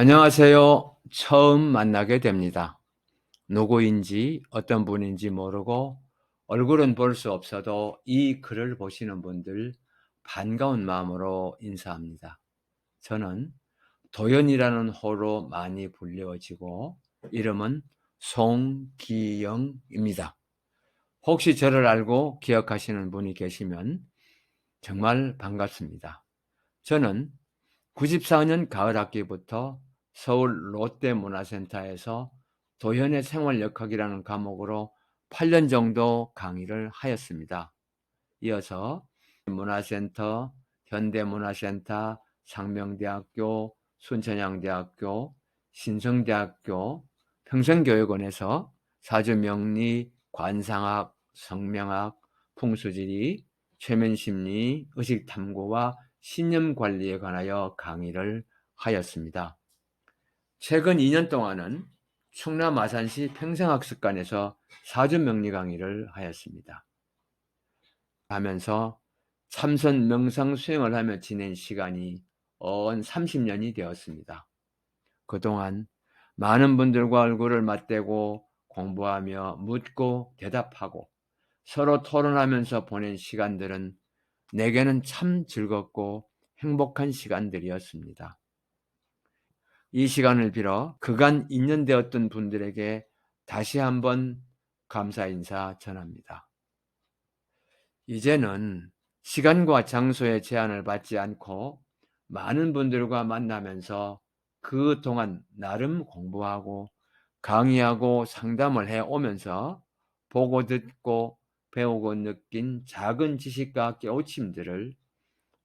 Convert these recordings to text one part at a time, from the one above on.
안녕하세요. 처음 만나게 됩니다. 누구인지 어떤 분인지 모르고 얼굴은 볼 수 없어도 이 글을 보시는 분들 반가운 마음으로 인사합니다. 저는 도연이라는 호로 많이 불려지고 이름은 송기영입니다. 혹시 저를 알고 기억하시는 분이 계시면 정말 반갑습니다. 저는 94년 가을 학기부터 서울 롯데문화센터에서 도현의 생활역학이라는 과목으로 8년 정도 강의를 하였습니다. 이어서 문화센터, 현대문화센터, 상명대학교, 순천향대학교, 신성대학교, 평생교육원에서 사주명리, 관상학, 성명학, 풍수지리, 최면심리, 의식탐구와 신념관리에 관하여 강의를 하였습니다. 최근 2년 동안은 충남 아산시 평생학습관에서 사주명리 강의를 하였습니다. 하면서 참선 명상 수행을 하며 지낸 시간이 언 30년이 되었습니다. 그동안 많은 분들과 얼굴을 맞대고 공부하며 묻고 대답하고 서로 토론하면서 보낸 시간들은 내게는 참 즐겁고 행복한 시간들이었습니다. 이 시간을 빌어 그간 인연되었던 분들에게 다시 한번 감사 인사 전합니다. 이제는 시간과 장소의 제한을 받지 않고 많은 분들과 만나면서 그 동안 나름 공부하고 강의하고 상담을 해 오면서 보고 듣고 배우고 느낀 작은 지식과 깨우침들을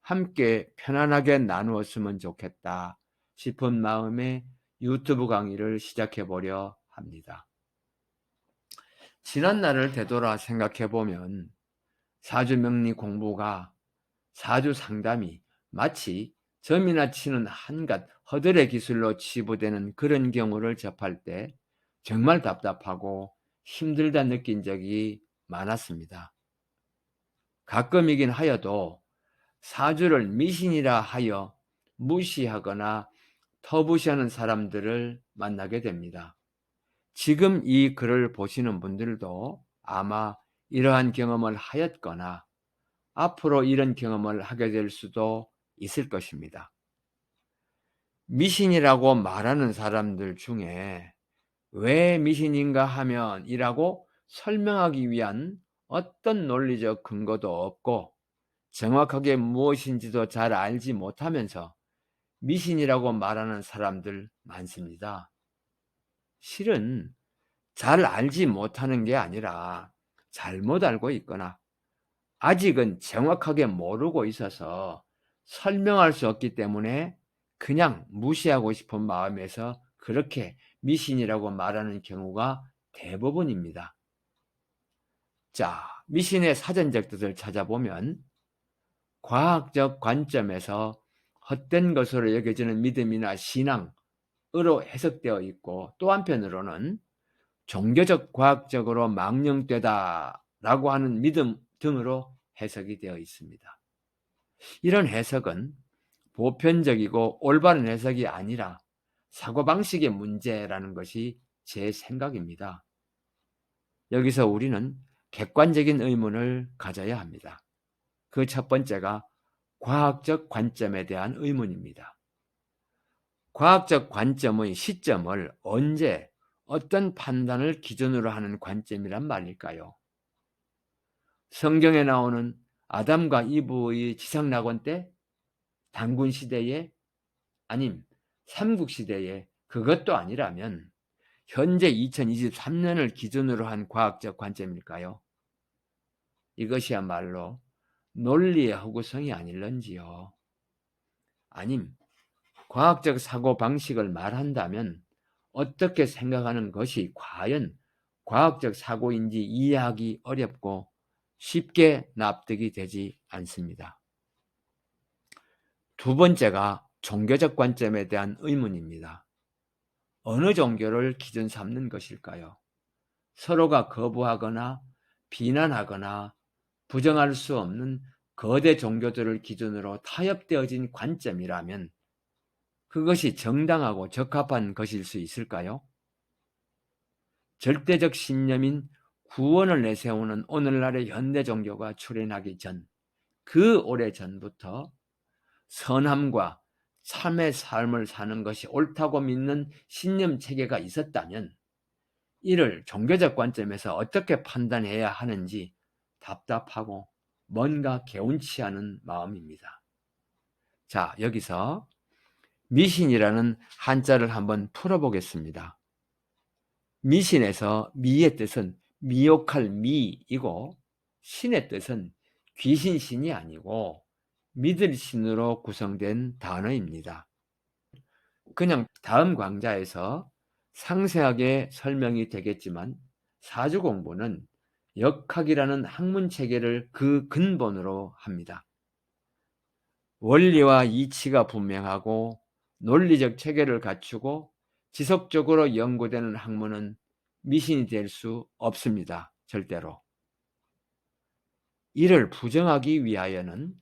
함께 편안하게 나누었으면 좋겠다 싶은 마음에 유튜브 강의를 시작해 보려 합니다. 지난 날을 되돌아 생각해 보면 사주 명리 공부가 사주 상담이 마치 점이나 치는 한갓 허들의 기술로 치부되는 그런 경우를 접할 때 정말 답답하고 힘들다 느낀 적이 많았습니다. 가끔이긴 하여도 사주를 미신이라 하여 무시하거나 터부시하는 사람들을 만나게 됩니다. 지금 이 글을 보시는 분들도 아마 이러한 경험을 하였거나 앞으로 이런 경험을 하게 될 수도 있을 것입니다. 미신이라고 말하는 사람들 중에 왜 미신인가 하면 이라고 설명하기 위한 어떤 논리적 근거도 없고 정확하게 무엇인지도 잘 알지 못하면서 미신이라고 말하는 사람들 많습니다. 실은 잘 알지 못하는 게 아니라 잘못 알고 있거나 아직은 정확하게 모르고 있어서 설명할 수 없기 때문에 그냥 무시하고 싶은 마음에서 그렇게 미신이라고 말하는 경우가 대부분입니다. 자, 미신의 사전적 뜻을 찾아보면 과학적 관점에서 헛된 것으로 여겨지는 믿음이나 신앙으로 해석되어 있고 또 한편으로는 종교적 과학적으로 망령되다라고 하는 믿음 등으로 해석이 되어 있습니다. 이런 해석은 보편적이고 올바른 해석이 아니라 사고방식의 문제라는 것이 제 생각입니다. 여기서 우리는 객관적인 의문을 가져야 합니다. 그 첫 번째가 과학적 관점에 대한 의문입니다. 과학적 관점의 시점을 언제 어떤 판단을 기준으로 하는 관점이란 말일까요? 성경에 나오는 아담과 이브의 지상낙원 때, 당군 시대에, 아님 삼국 시대에 그것도 아니라면 현재 2023년을 기준으로 한 과학적 관점일까요? 이것이야말로 논리의 허구성이 아닐런지요. 아님 과학적 사고 방식을 말한다면 어떻게 생각하는 것이 과연 과학적 사고인지 이해하기 어렵고 쉽게 납득이 되지 않습니다. 두 번째가 종교적 관점에 대한 의문입니다. 어느 종교를 기준 삼는 것일까요? 서로가 거부하거나 비난하거나 부정할 수 없는 거대 종교들을 기준으로 타협되어진 관점이라면 그것이 정당하고 적합한 것일 수 있을까요? 절대적 신념인 구원을 내세우는 오늘날의 현대 종교가 출현하기 전, 그 오래 전부터 선함과 참의 삶을 사는 것이 옳다고 믿는 신념 체계가 있었다면 이를 종교적 관점에서 어떻게 판단해야 하는지 답답하고 뭔가 개운치 않은 마음입니다. 자, 여기서 미신이라는 한자를 한번 풀어보겠습니다. 미신에서 미의 뜻은 미혹할 미이고 신의 뜻은 귀신 신이 아니고 믿을 신으로 구성된 단어입니다. 그냥 다음 강좌에서 상세하게 설명이 되겠지만 사주 공부는 역학이라는 학문 체계를 그 근본으로 합니다. 원리와 이치가 분명하고 논리적 체계를 갖추고 지속적으로 연구되는 학문은 미신이 될 수 없습니다. 절대로. 이를 부정하기 위하여는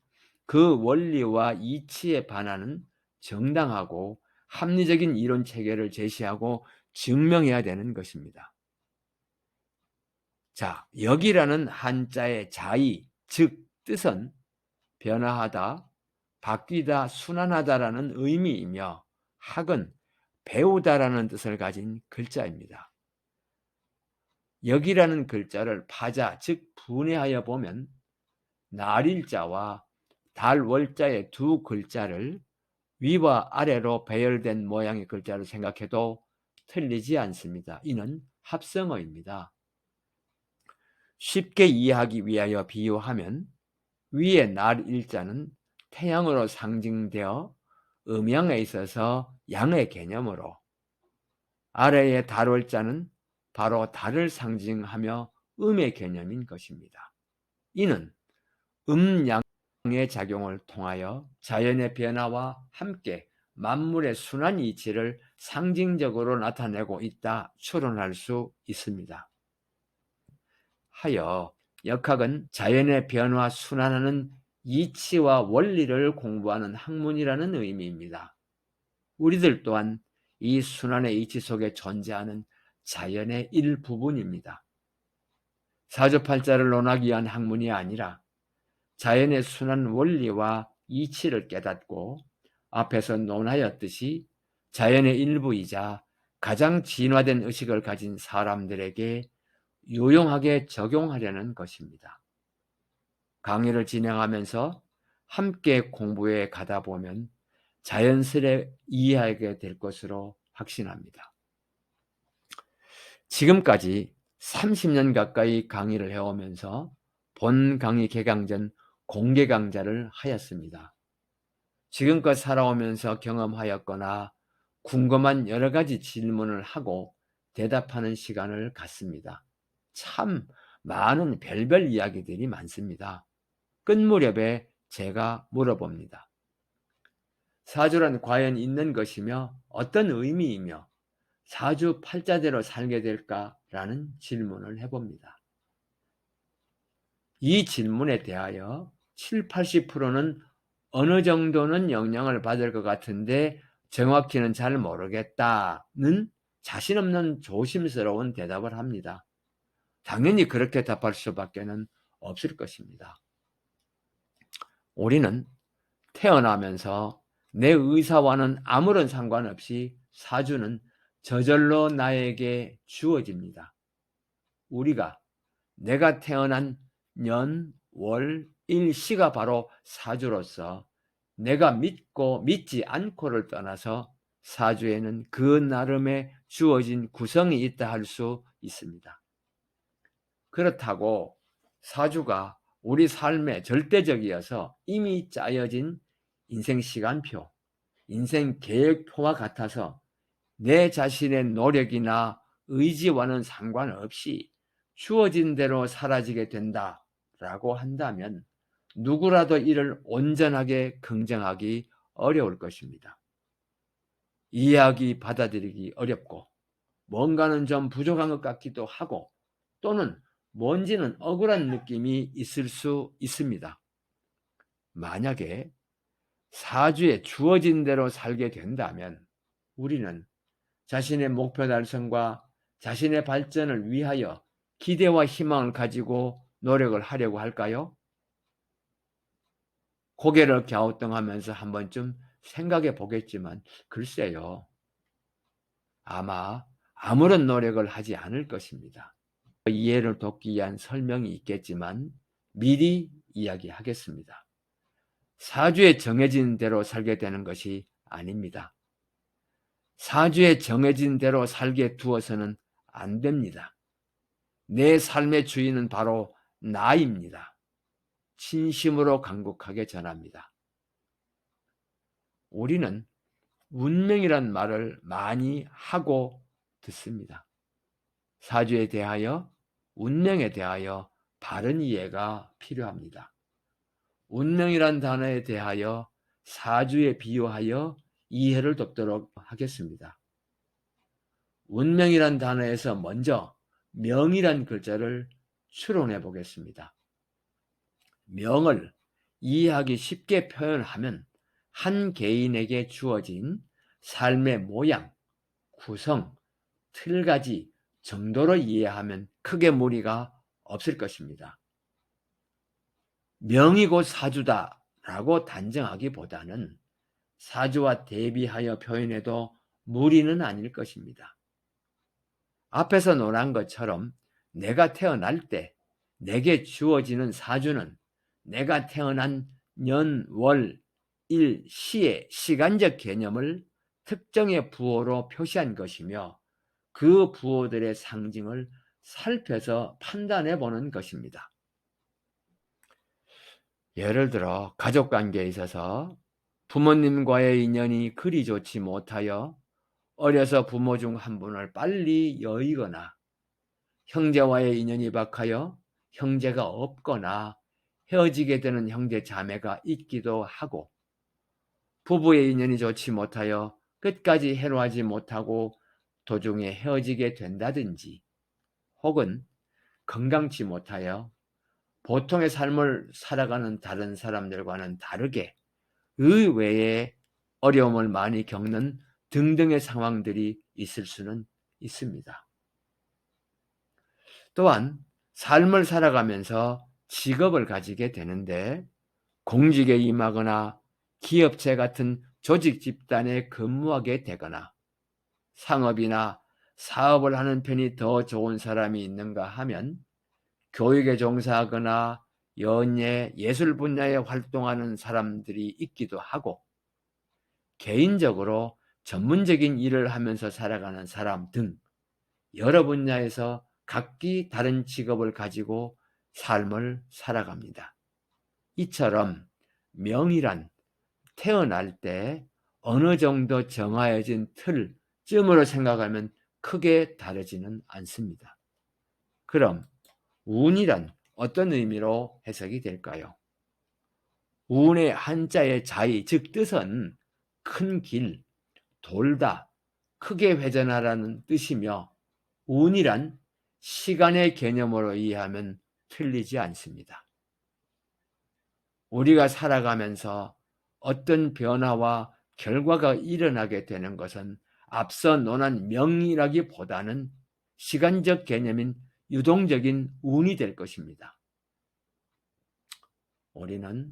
그 원리와 이치에 반하는 정당하고 합리적인 이론 체계를 제시하고 증명해야 되는 것입니다. 자, 여기라는 한자의 자의, 즉 뜻은 변화하다, 바뀌다, 순환하다라는 의미이며 학은 배우다라는 뜻을 가진 글자입니다. 여기라는 글자를 파자, 즉 분해하여 보면 날일자와 달월자의 두 글자를 위와 아래로 배열된 모양의 글자를 생각해도 틀리지 않습니다. 이는 합성어입니다. 쉽게 이해하기 위하여 비유하면 위의 날 일자는 태양으로 상징되어 음양에 있어서 양의 개념으로 아래의 달월자는 바로 달을 상징하며 음의 개념인 것입니다. 이는 음양의 작용을 통하여 자연의 변화와 함께 만물의 순환 이치를 상징적으로 나타내고 있다 추론할 수 있습니다. 하여 역학은 자연의 변화 순환하는 이치와 원리를 공부하는 학문이라는 의미입니다. 우리들 또한 이 순환의 이치 속에 존재하는 자연의 일부분입니다. 사주팔자를 논하기 위한 학문이 아니라 자연의 순환 원리와 이치를 깨닫고 앞에서 논하였듯이 자연의 일부이자 가장 진화된 의식을 가진 사람들에게 유용하게 적용하려는 것입니다. 강의를 진행하면서 함께 공부에 가다 보면 자연스레 이해하게 될 것으로 확신합니다. 지금까지 30년 가까이 강의를 해오면서 본 강의 개강 전 공개 강좌를 하였습니다. 지금껏 살아오면서 경험하였거나 궁금한 여러 가지 질문을 하고 대답하는 시간을 갖습니다. 참 많은 별별 이야기들이 많습니다. 끝 무렵에 제가 물어봅니다. 사주란 과연 있는 것이며 어떤 의미이며 사주 팔자대로 살게 될까라는 질문을 해봅니다. 이 질문에 대하여 7, 80%는 어느 정도는 영향을 받을 것 같은데 정확히는 잘 모르겠다는 자신 없는 조심스러운 대답을 합니다. 당연히 그렇게 답할 수밖에는 없을 것입니다. 우리는 태어나면서 내 의사와는 아무런 상관없이 사주는 저절로 나에게 주어집니다. 우리가 내가 태어난 년, 월, 일, 시가 바로 사주로서 내가 믿고 믿지 않고를 떠나서 사주에는 그 나름의 주어진 구성이 있다 할 수 있습니다. 그렇다고 사주가 우리 삶에 절대적이어서 이미 짜여진 인생 시간표, 인생 계획표와 같아서 내 자신의 노력이나 의지와는 상관없이 주어진 대로 사라지게 된다라고 한다면 누구라도 이를 온전하게 긍정하기 어려울 것입니다. 이해하기 받아들이기 어렵고 뭔가는 좀 부족한 것 같기도 하고 또는 뭔지는 억울한 느낌이 있을 수 있습니다. 만약에 사주에 주어진 대로 살게 된다면 우리는 자신의 목표 달성과 자신의 발전을 위하여 기대와 희망을 가지고 노력을 하려고 할까요? 고개를 갸우뚱하면서 한 번쯤 생각해 보겠지만 글쎄요. 아마 아무런 노력을 하지 않을 것입니다. 이해를 돕기 위한 설명이 있겠지만 미리 이야기하겠습니다. 사주에 정해진 대로 살게 되는 것이 아닙니다. 사주에 정해진 대로 살게 두어서는 안 됩니다. 내 삶의 주인은 바로 나입니다. 진심으로 간곡하게 전합니다. 우리는 운명이란 말을 많이 하고 듣습니다. 사주에 대하여, 운명에 대하여 바른 이해가 필요합니다. 운명이란 단어에 대하여 사주에 비유하여 이해를 돕도록 하겠습니다. 운명이란 단어에서 먼저 명이란 글자를 추론해 보겠습니다. 명을 이해하기 쉽게 표현하면 한 개인에게 주어진 삶의 모양, 구성, 틀가지 정도로 이해하면 크게 무리가 없을 것입니다. 명이고 사주다라고 단정하기보다는 사주와 대비하여 표현해도 무리는 아닐 것입니다. 앞에서 논한 것처럼 내가 태어날 때 내게 주어지는 사주는 내가 태어난 년, 월, 일, 시의 시간적 개념을 특정의 부호로 표시한 것이며 그 부호들의 상징을 살펴서 판단해 보는 것입니다. 예를 들어 가족 관계에 있어서 부모님과의 인연이 그리 좋지 못하여 어려서 부모 중 한 분을 빨리 여의거나 형제와의 인연이 박하여 형제가 없거나 헤어지게 되는 형제 자매가 있기도 하고 부부의 인연이 좋지 못하여 끝까지 해로하지 못하고 도중에 헤어지게 된다든지 혹은 건강치 못하여 보통의 삶을 살아가는 다른 사람들과는 다르게 의외의 어려움을 많이 겪는 등등의 상황들이 있을 수는 있습니다. 또한 삶을 살아가면서 직업을 가지게 되는데 공직에 임하거나 기업체 같은 조직 집단에 근무하게 되거나 상업이나 사업을 하는 편이 더 좋은 사람이 있는가 하면 교육에 종사하거나 연예, 예술 분야에 활동하는 사람들이 있기도 하고 개인적으로 전문적인 일을 하면서 살아가는 사람 등 여러 분야에서 각기 다른 직업을 가지고 삶을 살아갑니다. 이처럼 명이란 태어날 때 어느 정도 정하여진 틀 쯤으로 생각하면 크게 다르지는 않습니다. 그럼 운이란 어떤 의미로 해석이 될까요? 운의 한자의 자의, 즉 뜻은 큰 길, 돌다, 크게 회전하라는 뜻이며 운이란 시간의 개념으로 이해하면 틀리지 않습니다. 우리가 살아가면서 어떤 변화와 결과가 일어나게 되는 것은 앞서 논한 명이라기보다는 시간적 개념인 유동적인 운이 될 것입니다. 우리는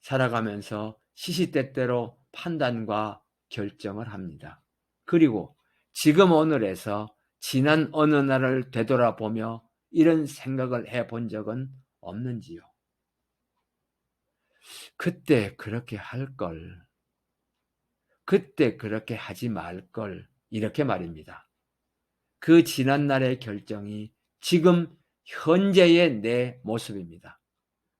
살아가면서 시시때때로 판단과 결정을 합니다. 그리고 지금 오늘에서 지난 어느 날을 되돌아보며 이런 생각을 해 본 적은 없는지요? 그때 그렇게 할 걸. 그때 그렇게 하지 말 걸. 이렇게 말입니다. 그 지난날의 결정이 지금 현재의 내 모습입니다.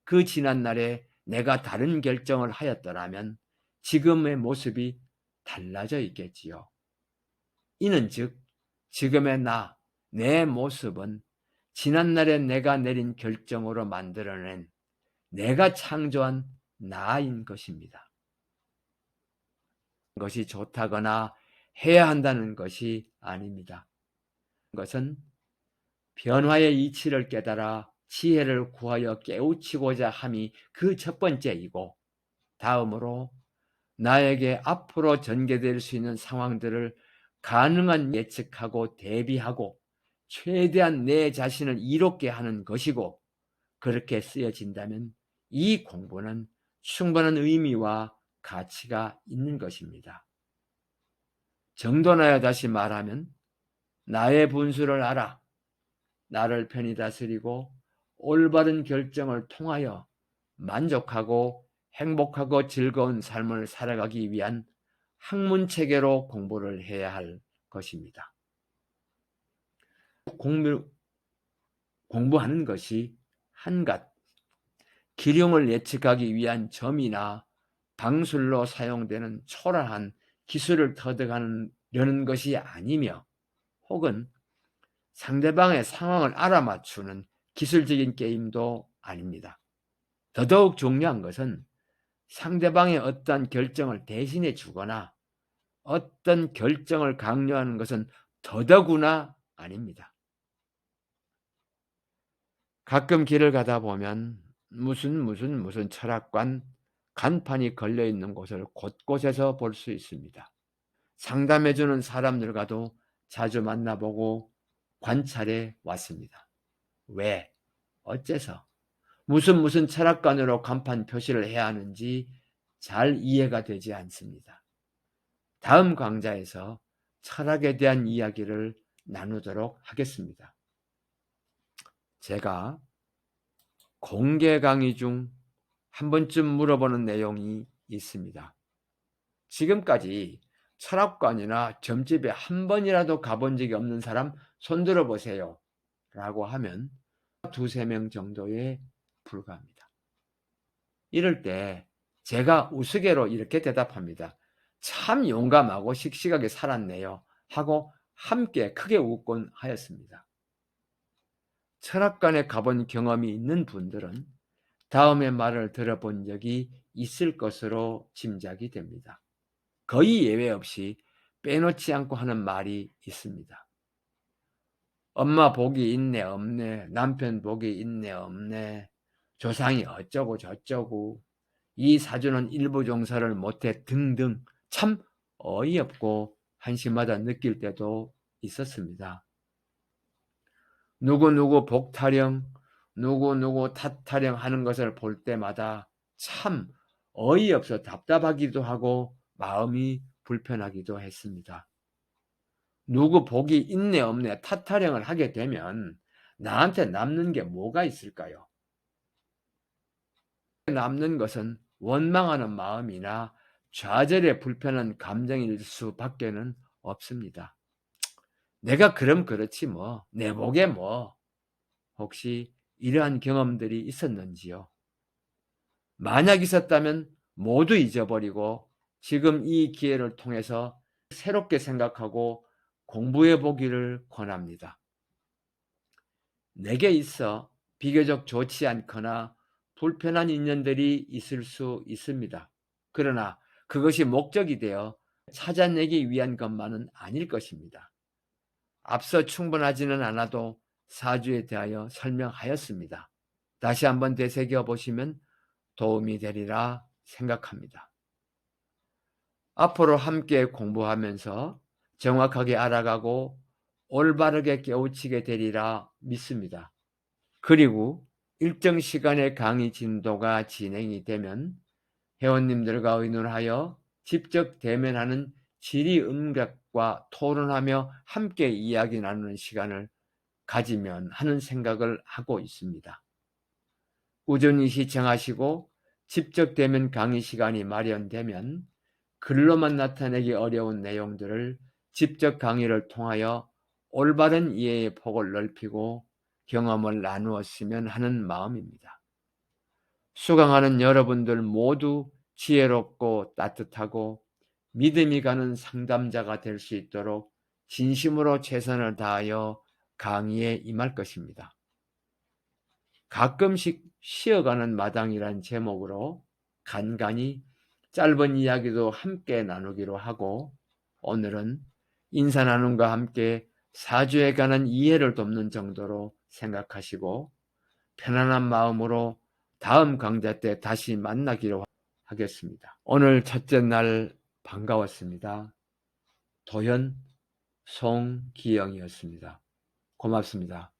그 지난날에 내가 다른 결정을 하였더라면 지금의 모습이 달라져 있겠지요. 이는 즉, 지금의 나, 내 모습은 지난날에 내가 내린 결정으로 만들어낸 내가 창조한 나인 것입니다. 것이 좋다거나 해야 한다는 것이 아닙니다. 것은 변화의 이치를 깨달아 지혜를 구하여 깨우치고자 함이 그 첫 번째이고 다음으로 나에게 앞으로 전개될 수 있는 상황들을 가능한 예측하고 대비하고 최대한 내 자신을 이롭게 하는 것이고 그렇게 쓰여진다면 이 공부는 충분한 의미와 가치가 있는 것입니다. 정돈하여 다시 말하면 나의 분수를 알아 나를 편히 다스리고 올바른 결정을 통하여 만족하고 행복하고 즐거운 삶을 살아가기 위한 학문 체계로 공부를 해야 할 것입니다. 공부, 공부하는 것이 한갓 기룡을 예측하기 위한 점이나 방술로 사용되는 초라한 기술을 터득하려는 것이 아니며 혹은 상대방의 상황을 알아맞추는 기술적인 게임도 아닙니다. 더더욱 중요한 것은 상대방의 어떤 결정을 대신해 주거나 어떤 결정을 강요하는 것은 더더구나 아닙니다. 가끔 길을 가다 보면 무슨 무슨 무슨 철학관 간판이 걸려 있는 곳을 곳곳에서 볼 수 있습니다. 상담해주는 사람들과도 자주 만나보고 관찰해 왔습니다. 왜? 어째서? 무슨 무슨 철학관으로 간판 표시를 해야 하는지 잘 이해가 되지 않습니다. 다음 강좌에서 철학에 대한 이야기를 나누도록 하겠습니다. 제가 공개 강의 중 한 번쯤 물어보는 내용이 있습니다. 지금까지 철학관이나 점집에 한 번이라도 가본 적이 없는 사람 손들어 보세요. 라고 하면 두세 명 정도에 불과합니다. 이럴 때 제가 우스개로 이렇게 대답합니다. 참 용감하고 씩씩하게 살았네요. 하고 함께 크게 웃곤 하였습니다. 철학관에 가본 경험이 있는 분들은 다음의 말을 들어본 적이 있을 것으로 짐작이 됩니다. 거의 예외 없이 빼놓지 않고 하는 말이 있습니다. 엄마 복이 있네 없네 남편 복이 있네 없네 조상이 어쩌고 저쩌고 이 사주는 일부 종사를 못해 등등 참 어이없고 한심하다 느낄 때도 있었습니다. 누구누구 복타령 누구누구 탓타령 하는 것을 볼 때마다 참 어이없어 답답하기도 하고 마음이 불편하기도 했습니다. 누구 복이 있네 없네 탓타령을 하게 되면 나한테 남는 게 뭐가 있을까요? 남는 것은 원망하는 마음이나 좌절의 불편한 감정일 수밖에는 없습니다. 내가 그럼 그렇지 뭐, 내 복에 뭐. 혹시 이러한 경험들이 있었는지요? 만약 있었다면 모두 잊어버리고 지금 이 기회를 통해서 새롭게 생각하고 공부해 보기를 권합니다. 내게 있어 비교적 좋지 않거나 불편한 인연들이 있을 수 있습니다. 그러나 그것이 목적이 되어 찾아내기 위한 것만은 아닐 것입니다. 앞서 충분하지는 않아도 사주에 대하여 설명하였습니다. 다시 한번 되새겨 보시면 도움이 되리라 생각합니다. 앞으로 함께 공부하면서 정확하게 알아가고 올바르게 깨우치게 되리라 믿습니다. 그리고 일정 시간의 강의 진도가 진행이 되면 회원님들과 의논하여 직접 대면하는 질의응답과 토론하며 함께 이야기 나누는 시간을 가지면 하는 생각을 하고 있습니다. 꾸준히 시청하시고 직접 대면 강의 시간이 마련되면 글로만 나타내기 어려운 내용들을 직접 강의를 통하여 올바른 이해의 폭을 넓히고 경험을 나누었으면 하는 마음입니다. 수강하는 여러분들 모두 지혜롭고 따뜻하고 믿음이 가는 상담자가 될 수 있도록 진심으로 최선을 다하여 강의에 임할 것입니다. 가끔씩 쉬어가는 마당이란 제목으로 간간히 짧은 이야기도 함께 나누기로 하고 오늘은 인사 나눔과 함께 사주에 관한 이해를 돕는 정도로 생각하시고 편안한 마음으로 다음 강좌 때 다시 만나기로 하겠습니다. 오늘 첫째 날 반가웠습니다. 도현 송기영이었습니다. 고맙습니다.